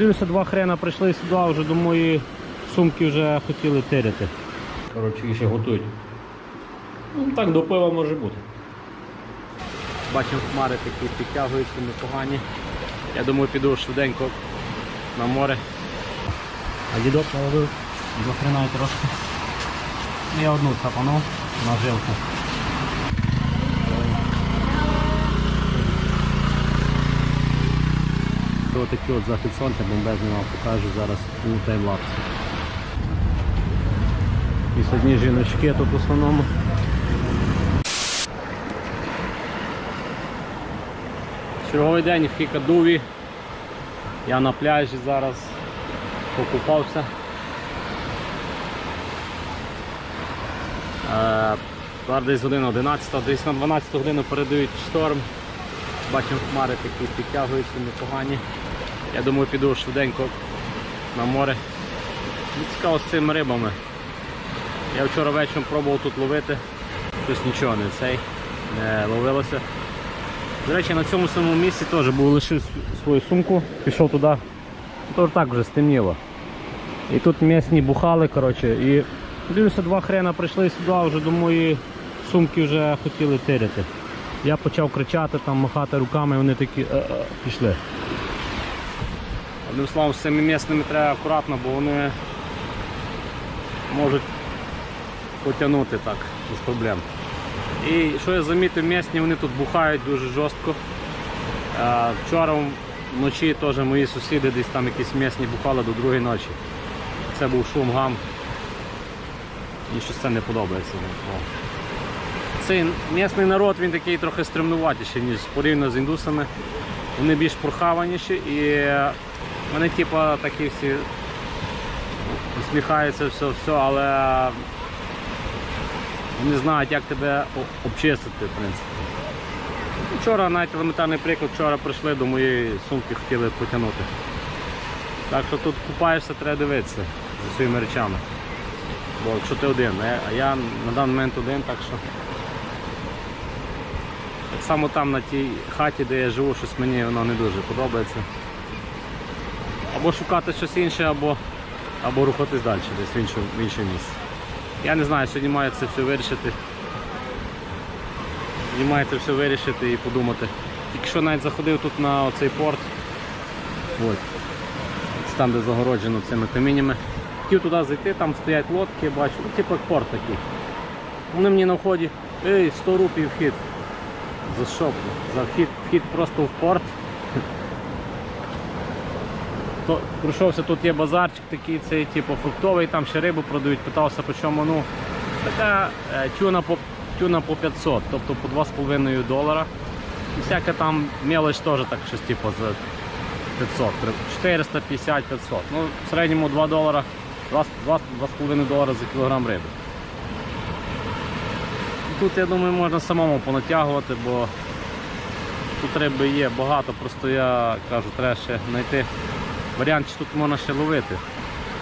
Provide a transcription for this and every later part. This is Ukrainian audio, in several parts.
дивлюся, два хрена прийшли сюди, вже до моєї сумки вже хотіли тирити. Коротше, їх ще готують. Ну, так до пива може бути. Бачимо, хмари такі підтягуються непогані. Я думаю, піду швиденько на море. А дідок наловив до хрена трошки. Я одну цапанув на жилку. Ось такий от захід сонця бомбезний вам покажу зараз у таймлапсі. І сьогодні жіночки тут в основному. Черговий день в Хікадуві. Я на пляжі зараз покупався. Е, Зараз десь година 11, десь на 12 годину передають шторм. Бачимо хмари такі підтягуються непогані. Я думаю, піду швиденько на море. Ну, Цікаво з цими рибами. Я вчора вечором пробував тут ловити, щось нічого не цей, не ловилося. До речі, на цьому самому місці теж був лишив свою сумку, пішов туди, то так вже стемніло. І тут місні бухали, коротше, і дивлюся, два хрена прийшли сюди, вже до моєї сумки вже хотіли тирити. Я почав кричати, там, махати руками, вони такі пішли. Одним словом, з цими місними треба акуратно, бо вони можуть потягнути так, без проблем. І що я замітив, місні вони тут бухають дуже жорстко. Вчора вночі теж мої сусіди десь там якісь місні бухали до другої ночі. Це був шум гам. Щось це не подобається. Цей місний народ він такий трохи стремнуватіший, ніж порівняно з індусами. Вони більш прохаваніші і вони типу такі всі усміхаються, все, все, але не знають, як тебе обчистити, в принципі. Вчора навіть елементарний приклад, вчора прийшли до моєї сумки, хотіли потягнути. Так що тут купаєшся, треба дивитися за своїми речами. Бо якщо ти один, а я на даний момент один, так що. Так само там на тій хаті, де я живу, щось мені воно не дуже подобається. Або шукати щось інше, або, або рухатись далі десь в інше, в інше місце. Я не знаю, сьогодні маю це все вирішити. Сьогодні маю це все вирішити і подумати. Тільки що навіть заходив тут на оцей порт. Ось. Там, де загороджено цими каміннями. Хотів туди зайти, там стоять лодки, бачу, ну, типу як порт такий. Вони мені на вході, ей, 100 рупій вхід. За що? За вхід, вхід просто в порт. То, пройшовся, тут є базарчик такий, цей типу фруктовий, там ще рибу продають, питався по чому. Ну, така е, тюна по тюна по 500, тобто по 2,5 долара. І всяка там мелоч теж так щось типу за 500, 450-500. Ну, в середньому 2 долара, 2,5 долара за кілограм риби. Тут, я думаю, можна самому понатягувати, бо тут риби є багато, просто я кажу, треба ще знайти варіант, чи тут можна ще ловити.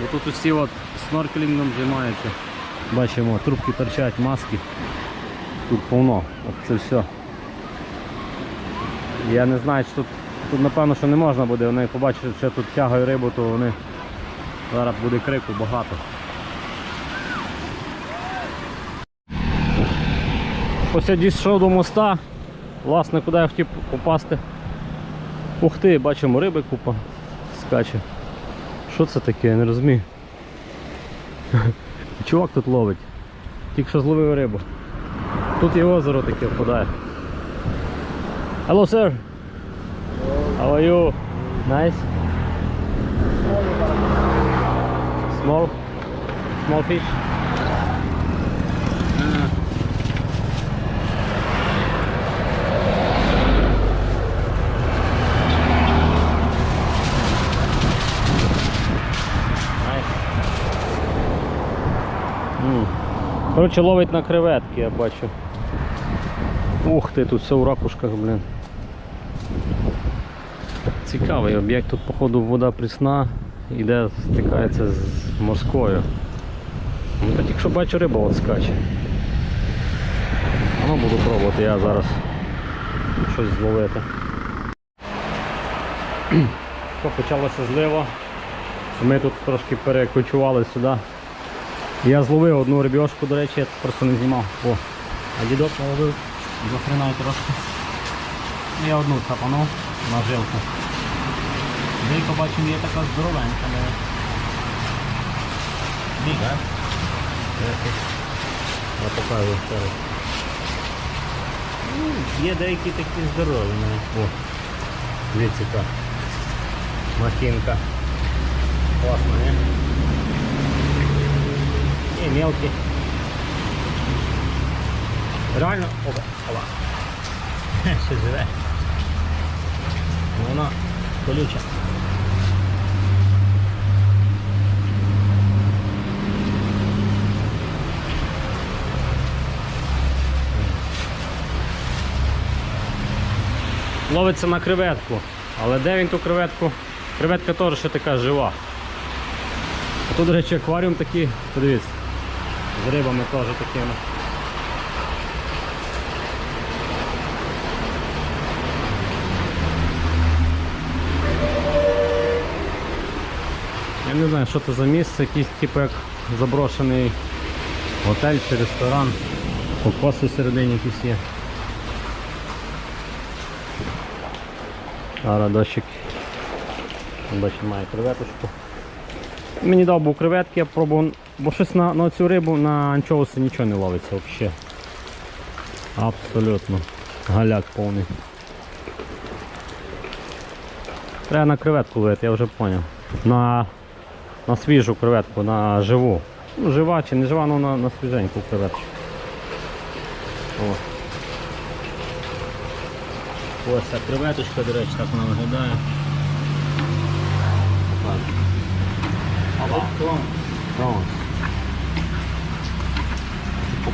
Бо тут усі от сноркелінгом займаються. Бачимо, трубки торчать, маски. Тут повно, от це все. Я не знаю, чи тут, тут напевно що не можна буде, вони побачать, що тут тягаю рибу, то вони зараз буде крику багато. Ось я дійшов до моста, власне, куди я хотів попасти. Ух ти, бачимо риби купа скаче. Що це таке, я не розумію. Чувак тут ловить. Тільки що зловив рибу. Тут і озеро таке впадає. Hello sir. How are you? Nice. Small? Small fish? Коротше, ловить на креветки, я бачу. Ух ти, тут все у ракушках, блін. Цікавий об'єкт, тут походу вода прісна, іде, стикається з морською. Ну, так якщо бачу риба от скаче. Ну, буду пробувати я зараз щось зловити. Почалося злива. Ми тут трошки перекочували сюди. Я зловив одну рибьошку, до речі, я просто не знімав. О, а дідок наловив захренає трошки. Я одну цапанув на жилку. Дейка бачимо є така здоровенька, але біга. Я покажу ще раз. Ну, Є деякі такі здорові. ну. О, дивіться яка махінка. Класно, не? І мелкі. Реально, опа, опа. Ще живе. Вона колюча. Ловиться на креветку. Але де він ту креветку? Креветка теж така жива. А тут, до речі, акваріум такий, подивіться, з рибами теж такими. Я не знаю, що це за місце, якийсь типу як заброшений готель чи ресторан. Кокоси всередині якісь є. Зараз дощик. Бачимо, має креветочку. Мені дав був креветки, я пробував, бо щось на, на цю рибу на анчоуси нічого не ловиться взагалі. Абсолютно. Галяк повний. Треба на креветку ловити, я вже зрозумів. На, на свіжу креветку, на живу. Ну, жива чи не жива, але на, на свіженьку креветку. О. Ось ця креветочка, до речі, так вона виглядає. Опа. Ось. Хочу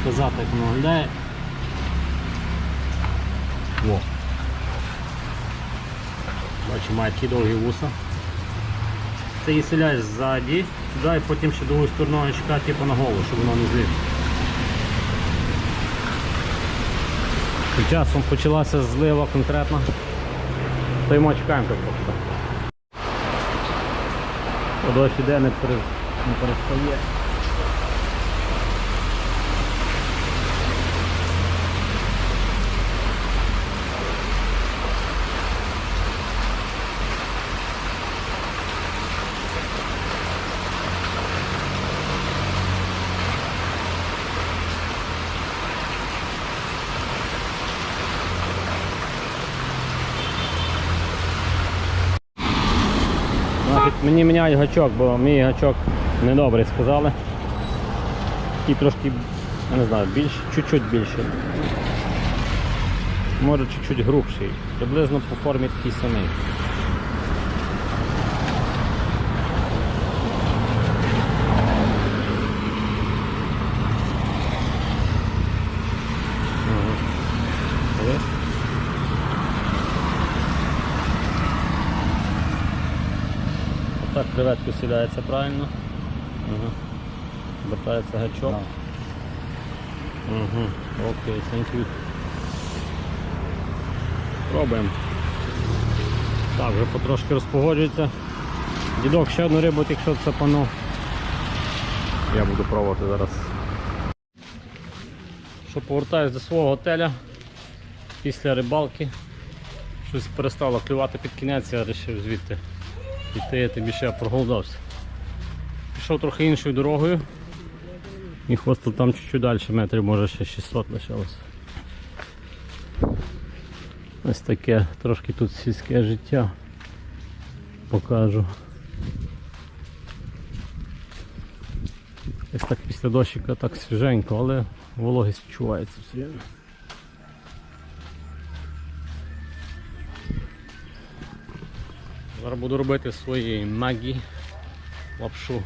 Показати, як вона виглядає. О. Бачу, має такі довгі вуса. Це її селяєш ззаді, сюди і потім ще другою стороною чекати типу, на голову, щоб воно не зліз. Тим часом почалася злива конкретно. Стоїмо, чекаємо просто. Дощ іде, не перестає. Значить, мені міняють гачок, бо мій гачок недобрий сказали. І трошки, я не знаю, більш, чуть-чуть більший. Може чуть-чуть грубший. Приблизно по формі такий самий. Ага. Ось. Так, креветку сідається правильно. Ага. Вертається гачок. Угу. Окей, thank you. Пробуємо. Так, вже потрошки розпогоджується. Дідок ще одну рибу, якщо це пано. Я буду пробувати зараз. Що повертаюсь до свого готеля після рибалки. Щось перестало клювати під кінець, я вирішив звідти тим більше я проголодався. Пішов трохи іншою дорогою. І хостел там чуть-чуть далі, метрів може ще 600 лишилось. Ось таке трошки тут сільське життя покажу. Ось так після дощика так свіженько, але вологість відчувається все Зараз буду робити свої магі лапшу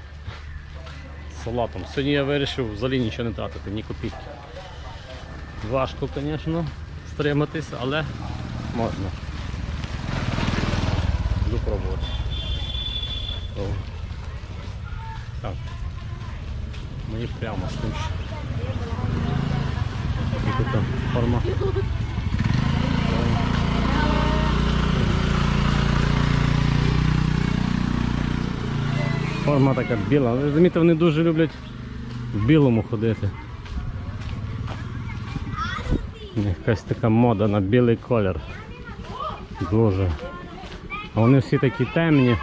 з салатом. Сьогодні я вирішив взагалі нічого не тратити, ні копійки. Важко, звісно, стриматись, але можна. Буду пробувати. Так. Мені прямо з тим що. І тут Форма така біла. Ви розумієте, вони дуже люблять в білому ходити. Якась така мода на білий колір. Дуже. А вони всі такі темні.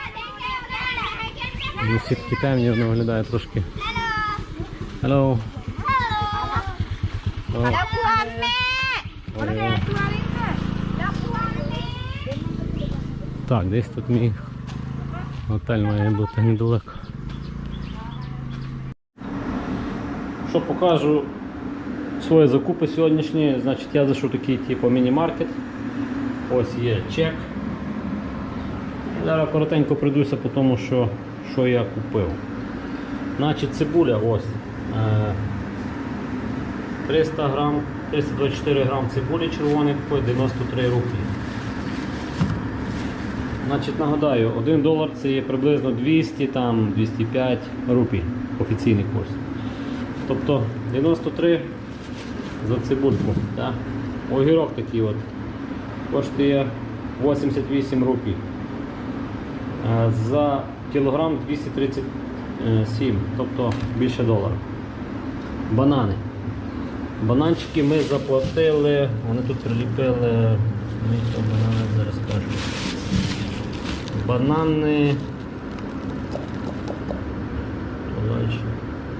Вони всі такі темні, вони виглядають трошки. Hello. Hello. Hello. Так, десь тут мій готель має бути недалеко. Що покажу свої закупи сьогоднішні, значить я зайшов такий типу міні-маркет. Ось є чек. Зараз коротенько пройдуся по тому, що, що я купив. Значить цибуля ось. Е, 300 грам, 324 грам цибулі червоної такої 93 рублі. Значить, нагадаю, 1 долар це є приблизно 200, там 205 рупій офіційний курс. Тобто 93 за цибульку. Да? Огірок такий от коштує 88 рупій. Е, За кілограм 237, тобто більше долара. Банани. Бананчики ми заплатили, вони тут приліпили, і банани зараз скажу. Банани.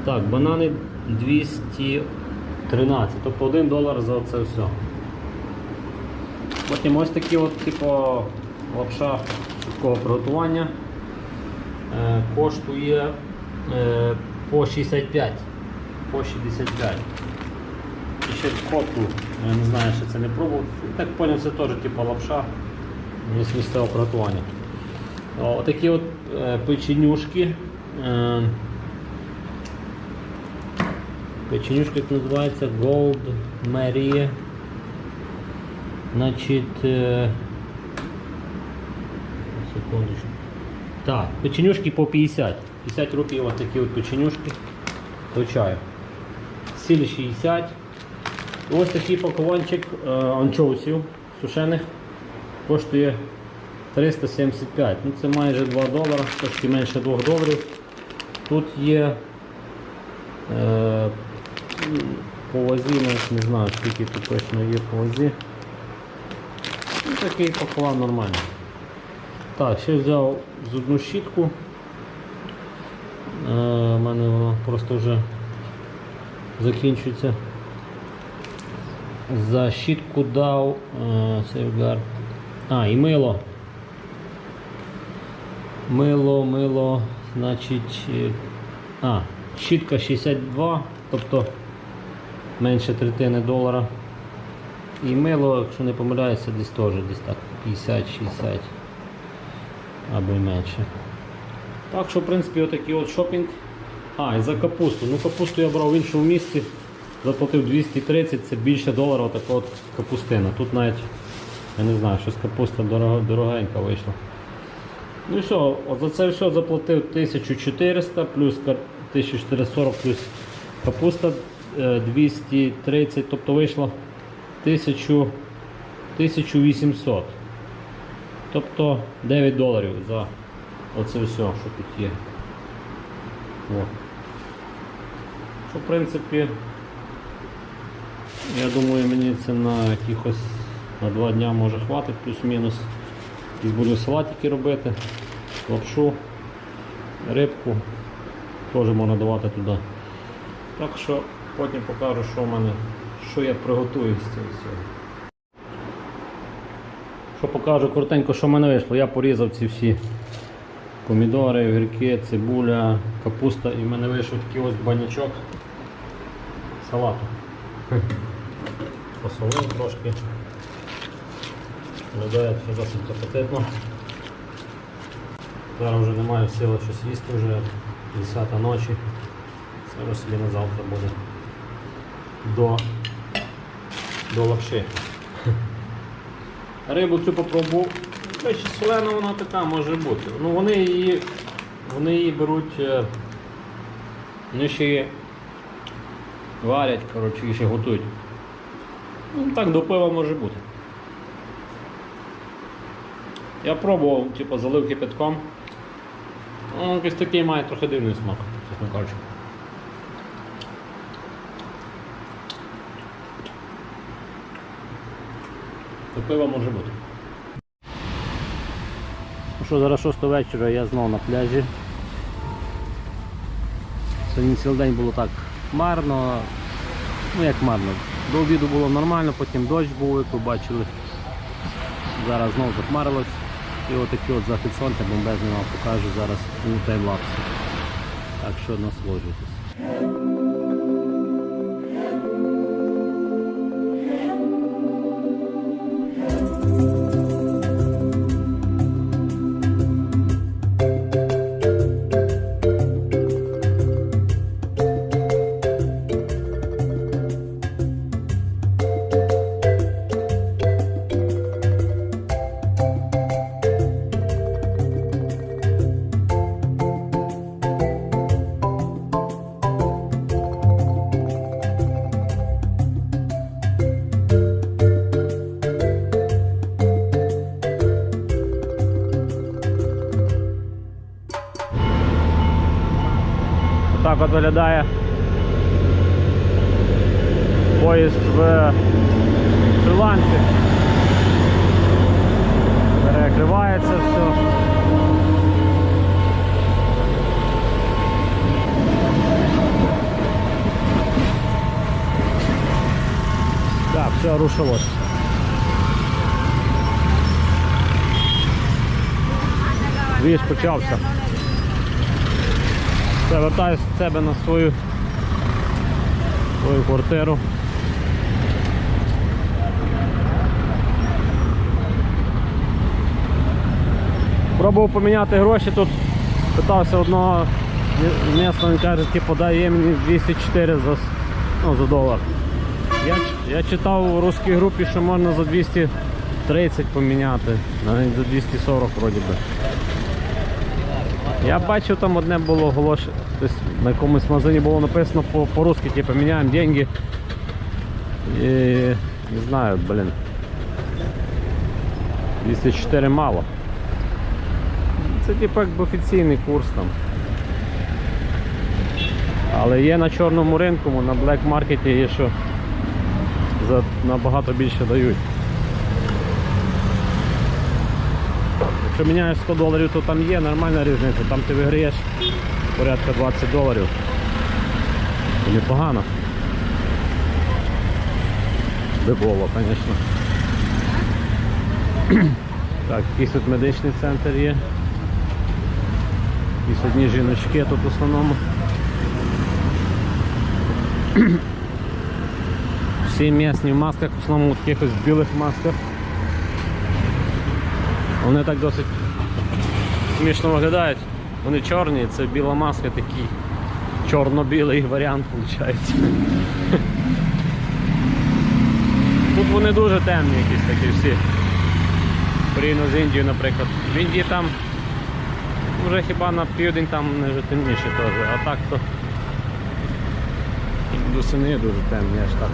Так, банани 213, тобто 1 долар за це все. Потім ось такі от, типу, лапша швидкого приготування. Е, коштує е, по 65. По 65. І ще котку, я не знаю, що це не пробував. Так поняв, це теж типу лапша місцевого приготування. О, такі от е, печенюшки. Е, печенюшки як називається Gold Marie. Значить. Е, секундочку. Так, печенюшки по 50. 50 років ось такі от печенюшки до чаю. Сіль 60. Ось такий пакуванчик анчоусів сушених коштує 375. Ну це майже 2 долара, трошки менше 2 доларів. Тут є е, по вазі, навіть не знаю скільки тут точно є по вазі. Ну, такий поклав нормальний. Так, ще взяв зубну щітку. Е, у мене воно просто вже закінчується. За щітку дав е, Safeguard. А, і мило. Мило, мило, значить. е, А, щітка 62, тобто менше третини долара. І мило, якщо не помиляюся, десь теж десь так 50-60 або й менше. Так що, в принципі, отакий от шопінг. А, і за капусту. Ну, капусту я брав в іншому місці, заплатив 230, це більше долара отака от капустина. Тут навіть, я не знаю, щось капуста дорого, дорогенька вийшла. Ну і все, за це все заплатив 1400 плюс 1440 плюс капуста е, 230, тобто вийшло 1000, 1800. Тобто 9 доларів за оце все, що тут є. О. Що в принципі, я думаю, мені це на якихось на 2 дня може хватить, плюс-мінус. І буду салатики робити, лапшу, рибку, теж можна давати туди. Так що потім покажу, що в мене, що я приготую з цього всього. Що покажу коротенько, що в мене вийшло. Я порізав ці всі помідори, огірки, цибуля, капуста і в мене вийшов такий ось банячок салату. Посолив трошки. Виглядає досить апетитно. Зараз вже немає сили щось їсти, вже 10 ночі. Вже собі на завтра буде до, до лапши. Рибу цю попробував. Солена вона така може бути. Ну вони її, вони її беруть, е, вони ще її варять, коротше, ще готують. Ну так до пива може бути. Я пробував, типу, залив кипятком. Ну, якийсь такий має трохи дивний смак, чесно кажучи. Це пиво може бути. Ну що, зараз 6 вечора, я знову на пляжі. Сьогодні цілий день було так марно. Ну як марно. До обіду було нормально, потім дощ був, як ви бачили. Зараз знову захмарилось. І отакий от захід сонця бомбезний вам покажу зараз у таймлапсі. Так що насолоджуйтесь. От виглядає поїзд в Шри-Ланці. Перекривається все. Так, все, рушилось. Двіж почався. Все, вертаюсь з себе на свою, свою квартиру. Пробував поміняти гроші тут. Питався одного місця, він каже, типу, дає мені 204 за, ну, за долар. Я, я читав у русській групі, що можна за 230 поміняти, навіть за 240 вроді би. Я бачив, там одне було оголошення. Тобто на якомусь магазині було написано по- по-русски, типу, міняємо деньги. І не знаю, блін. 204 мало. Це типу якби офіційний курс там. Але є на чорному ринку, на блек маркеті є що за набагато більше дають. Якщо міняєш 100 доларів, то там є нормальна різниця, там ти виграєш порядка 20 доларів. І непогано. Дебово, звісно. Так, якийсь тут медичний центр є. Якісь одні жіночки тут в основному. Всі місні в масках, в основному в якихось білих масках. Вони так досить смішно виглядають. Вони чорні, це біла маска такий чорно-білий варіант виходить. Тут вони дуже темні якісь такі всі. Порівняно з Індією, наприклад. В Індії там вже хіба на південь там не вже темніше теж, а так то до сини дуже темні, аж так.